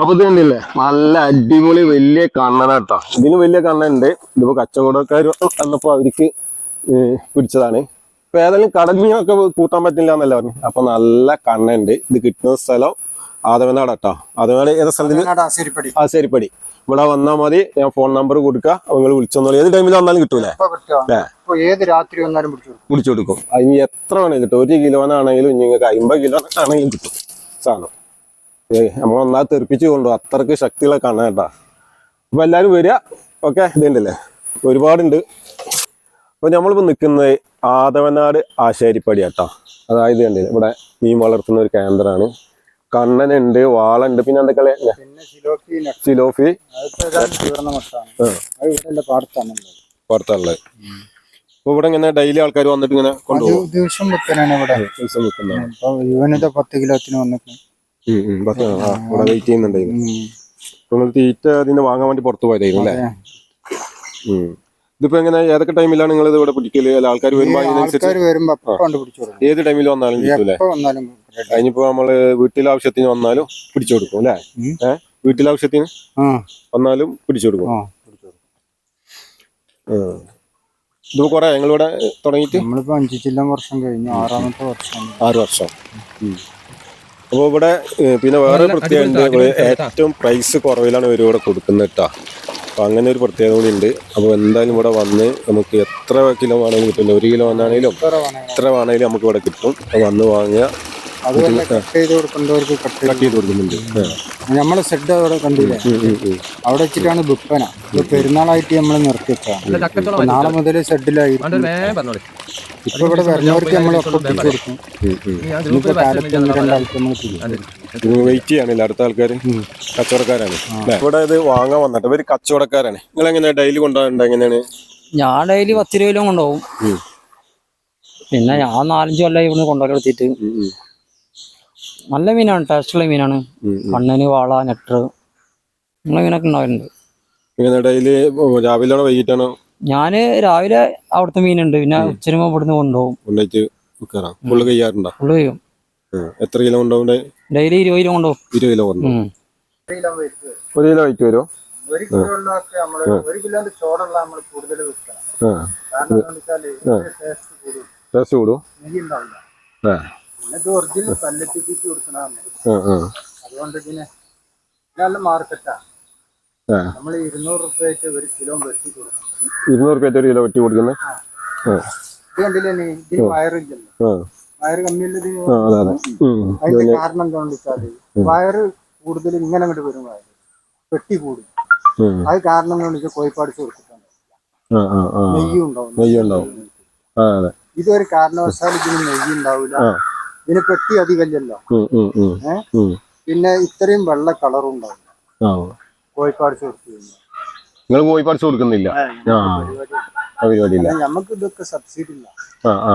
അപ്പൊ ഇത് കണ്ടില്ലേ? നല്ല അടിപൊളി വലിയ കണ്ണനാട്ടോ. ഇതിന് വലിയ കണ്ണനുണ്ട്. ഇതിപ്പോ കച്ചവടക്കാർ വന്നപ്പോ അവർക്ക് പിടിച്ചതാണ്. ഇപ്പൊ ഏതായാലും കടൽ മീനൊക്കെ കൂട്ടാൻ പറ്റില്ല എന്നല്ല പറഞ്ഞു? അപ്പൊ നല്ല കണ്ണുണ്ട് ഇത് കിട്ടുന്ന സ്ഥലം ആദവനാട് കേട്ടോ ആദവനാട് ഏതാ സ്ഥലത്തിന് ആശേരിപ്പടി ഇവിടെ വന്നാൽ മതി. ഞാൻ ഫോൺ നമ്പർ കൊടുക്കുക നിങ്ങൾ വിളിച്ചോളൂ ഏത് ടൈമിൽ വന്നാലും കിട്ടൂലേ? ഏത് രാത്രി വന്നാലും പിടിച്ചു കൊടുക്കും. അതിന് എത്ര വേണേലും കിട്ടും. ഒരു കിലോനാണെങ്കിലും നിങ്ങൾക്ക് അമ്പത് കിലോ ആണെങ്കിലും കിട്ടും. സാധനം. നമ്മൾ ഒന്നാ തെറിപ്പിച്ച് കൊണ്ടു അത്രയ്ക്ക് ശക്തിയുള്ള കണ്ണ കേട്ടാ. അപ്പൊ എല്ലാരും വരിക. ഓക്കെ ഇതുണ്ടല്ലേ? ഒരുപാടുണ്ട്. അപ്പൊ നമ്മളിപ്പോ നിൽക്കുന്നത് ആദവനാട് ആശാരിപ്പടി കേട്ടോ അതായത് കണ്ടില്ലേ ഇവിടെ മീൻ വളർത്തുന്ന ഒരു കേന്ദ്രമാണ് കണ്ണനുണ്ട് വാളുണ്ട്. പിന്നെ എന്തൊക്കെ സിലോഫി പാടത്താണുള്ളത് അപ്പൊ ഇവിടെ ഇങ്ങനെ ഡെയിലി ആൾക്കാർ വന്നിട്ട് ഇങ്ങനെ കൊണ്ടുപോകും. ദിവസം ഇവിടെ. ദിവസം പത്ത് കിലോത്തിന് വന്നിട്ട് ഇവിടെ വെയിറ്റ് ചെയ്യുന്നുണ്ടായിരുന്നു. നിങ്ങൾ തീറ്റ അതിന് വാങ്ങാൻ വേണ്ടി പുറത്തു പോയതായിരുന്നു അല്ലേ. ഇതിപ്പോ എങ്ങനെ ഏതൊക്കെ ടൈമിലാണ് നിങ്ങൾ ഇവിടെ പിടിക്കൽ? അല്ല ആൾക്കാർ വരുമ്പോ അതിനനുസരിച്ച് ഏത് ടൈമിൽ വന്നാലും കിട്ടൂലേ. അതിനിപ്പോ നമ്മൾ വീട്ടിലാവശ്യത്തിന് വന്നാലും പിടിച്ചു കൊടുക്കും അല്ലേ. ഏഹ് വീട്ടിലെ ആവശ്യത്തിന് ആ. വന്നാലും പിടിച്ചു കൊടുക്കും. ഇതിപ്പോ കൊറേ ഞങ്ങളിവിടെ തുടങ്ങിയിട്ട്? നമ്മളിപ്പോ അഞ്ചു ചില്ലം വർഷം കഴിഞ്ഞു. ആറാമത്തെ വർഷം. ആറ് വർഷം. അപ്പോൾ ഇവിടെ പിന്നെ വേറെ പ്രത്യേകത ഏറ്റവും പ്രൈസ് കുറവിലാണ് ഇവർ ഇവിടെ കൊടുക്കുന്നത് കേട്ടോ അപ്പൊ അങ്ങനെ ഒരു പ്രത്യേകത കൂടി ഉണ്ട്. അപ്പോൾ എന്തായാലും ഇവിടെ വന്ന് നമുക്ക് എത്ര കിലോ വേണമെങ്കിലും കിട്ടില്ല ഒരു കിലോ വന്നാണെങ്കിലും എത്ര വേണമെങ്കിലും. നമുക്ക് ഇവിടെ കിട്ടും. അപ്പോൾ വന്ന് വാങ്ങുക. കട്ട് ചെയ്ത് കൊടുക്കേണ്ടവർക്ക് കട്ട് കട്ട് ചെയ്ത് ചെയ്ത് കൊടുക്കുന്നുണ്ട്. ആ. നമ്മളെ സെഡ് അവിടെ കണ്ടില്ലേ. അവിടെ വെച്ചിട്ടാണ് വിൽപ്പന. പെരുന്നാളായിട്ട് നമ്മൾ നിർത്തി നാളെ മുതൽ ഷെഡിലായിരിക്കും ഇപ്പൊ ഇവിടെ വരുന്നവർക്ക് നമ്മൾ ഒക്കെ പിടിച്ചു കൊടുക്കും. ഇനിയിപ്പോ കാലത്ത് ഒന്ന് രണ്ടാൾക്ക് വെയിറ്റ് ചെയ്യാനില്ല അടുത്ത ആൾക്കാർ കച്ചവടക്കാരാണ്? ഇവിടെ ഇത് വാങ്ങാൻ വന്നിട്ട് ഇവർ കച്ചവടക്കാരാണ്. നിങ്ങൾ എങ്ങനെയാ ഡെയിലി കൊണ്ടുപോകണ്ട എങ്ങനെയാണ്? ഞാൻ ഡെയിലി പത്ത് രൂപയിലും കൊണ്ടുപോകും. പിന്നെ ഞാൻ നാലഞ്ച് കൊല്ലം ഇവിടുന്ന് കൊണ്ടുപോയിട്ട് ഉം, ഉം. നല്ല മീനാണ് ടേസ്റ്റുള്ള മീനാണ്. കണ്ണന് വാള നെട്ടർ മീനൊക്കെ ഉണ്ടാവുന്നുണ്ട് ഡെയിലി രാവിലെയാണോ വൈകിട്ടാണോ ഞാൻ രാവിലെ അവിടുത്തെ മീനുണ്ട്. പിന്നെ ഉച്ചരുമ്പോ ഇവിടുന്ന് കൊണ്ടുപോകും. കൊണ്ടുപോയിട്ട് വിൽക്കാറാ കയ്യാറുണ്ടോ? ഫുള്ള് എത്ര കിലോ ഉണ്ടാവും ഡെയിലി ഇരുപത് കിലോ കൊണ്ടുപോകും. ഇരുപത് കിലോ ഉം. ഒരു കിലോ വൈറ്റ് വരുമോ ഒരു കിലോ ഉള്ളതൊക്കെ നമ്മൾ ഒരു കിലോന്റെ ചോടുള്ള നമ്മൾ കൂടുതൽ ആ കാരണം എന്താണെന്ന് വെച്ചാൽ ടേസ്റ്റ് കൂടും. ടേസ്റ്റ് കൂടും. നെയ്യ് ഉണ്ടാവില്ല. ആ പിന്നെ ഇത് ഒറിജിനൽ ആ ആ അതുകൊണ്ട് ഇതിന് ഇത് നല്ല മാർക്കറ്റാ ആ. നമ്മൾ ഇരുന്നൂറ് റുപ്യക്ക് ഒരു കിലോ വെട്ടി കൊടുക്കും. ഇരുന്നൂറ് രൂപ ഒരു കിലോ വെട്ടി കൊടുക്കുന്നത് ഇത് കണ്ടില്ലേ നീ? ഇതിന് വയറില്ലല്ലോ. ആ. വയറ് കമ്മിയുള്ളത്. അതിന്റെ കാരണം എന്താണെന്ന് വെച്ചാൽ വയറ് കൂടുതൽ ഇങ്ങനെ അങ്ങോട്ട് വരും വയറ്. പെട്ടി കൂടും. അത് കാരണം എന്താണെന്ന് വെച്ചാൽ കോഴിപ്പാട് കൊടുത്തിട്ടുണ്ട് നെയ്യും ഉണ്ടാവും നെയ്യ് ഉണ്ടാവും ഇതൊരു കാരണവശാൽ ഇതിന് നെയ്യ് ഉണ്ടാവില്ല ഇതിന് പെട്ടി അധികമല്ലല്ലോ. പിന്നെ ഇത്രയും വെള്ള കളറും ഉണ്ടാവില്ല. ആ കോഴിപ്പാട് നിങ്ങൾ പഠിച്ചു കൊടുക്കുന്നില്ല ആ ആ പരിപാടി ഇല്ല നമുക്ക് ഇതൊക്കെ സബ്സിഡി ഇല്ല ആ ആ